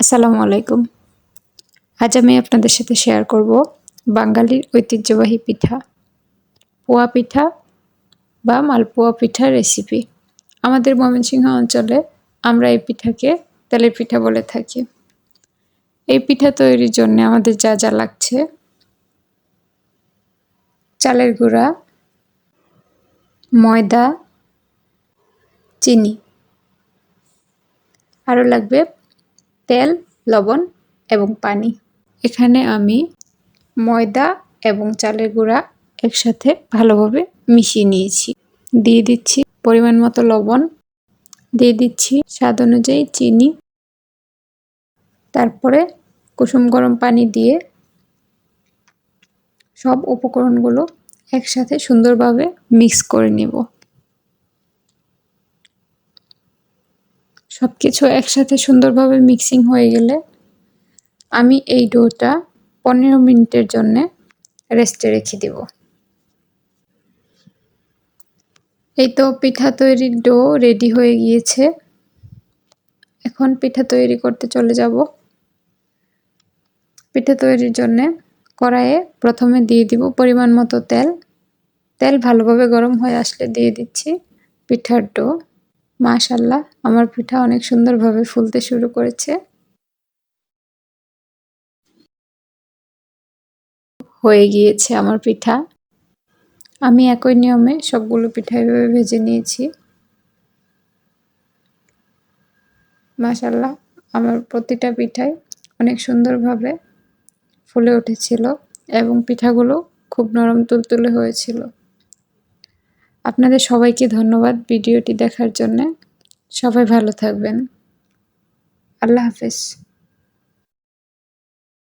আসসালামু আলাইকুম। আজ আমি আপনাদের সাথে শেয়ার করব বাঙালির ঐতিহ্যবাহী পিঠা, পোয়া পিঠা বা মালপোয়া পিঠার রেসিপি আমাদের ময়মনসিংহ অঞ্চলে আমরা এই পিঠাকে তেলের পিঠা বলে থাকি। এই পিঠা তৈরির জন্য আমাদের যা যা লাগছে, চালের গুঁড়া, ময়দা, চিনি। আরও লাগবে তেল, লবণ এবং পানি। এখানে আমি ময়দা এবং চালের গুঁড়া একসাথে ভালোভাবে মিশিয়ে নিয়েছি। দিয়ে দিচ্ছি পরিমাণ মতো লবণ। দিয়ে দিচ্ছি স্বাদ অনুযায়ী চিনি। তারপরে কুসুম গরম পানি দিয়ে সব উপকরণগুলো একসাথে সুন্দরভাবে মিক্স করে নেব। সব কিছু একসাথে সুন্দরভাবে মিক্সিং হয়ে গেলে আমি এই ডোটা পনেরো মিনিটের জন্য রেস্টে রেখে দেব। এই তো পিঠা তৈরির ডো রেডি হয়ে গিয়েছে। এখন পিঠা তৈরি করতে চলে যাব। পিঠা তৈরির জন্যে কড়াইয়ে প্রথমে দিয়ে দিব পরিমাণ মতো তেল। তেল ভালোভাবে গরম হয়ে আসলে দিয়ে দিচ্ছি পিঠার ডো। মাশাল্লাহ আমার পিঠা অনেক সুন্দরভাবে ফুলতে শুরু করেছে। হয়ে গিয়েছে আমার পিঠা। আমি একই নিয়মে সবগুলো পিঠা এভাবে ভেজে নিয়েছি। মাশাল্লাহ আমার প্রতিটা পিঠাই অনেক সুন্দরভাবে ফুলে উঠেছিল এবং পিঠাগুলো খুব নরম তুলতুলে হয়েছিল। আপনাদের সবাইকে ধন্যবাদ ভিডিওটি দেখার জন্যে। সবাই ভালো থাকবেন। আল্লাহ হাফেজ।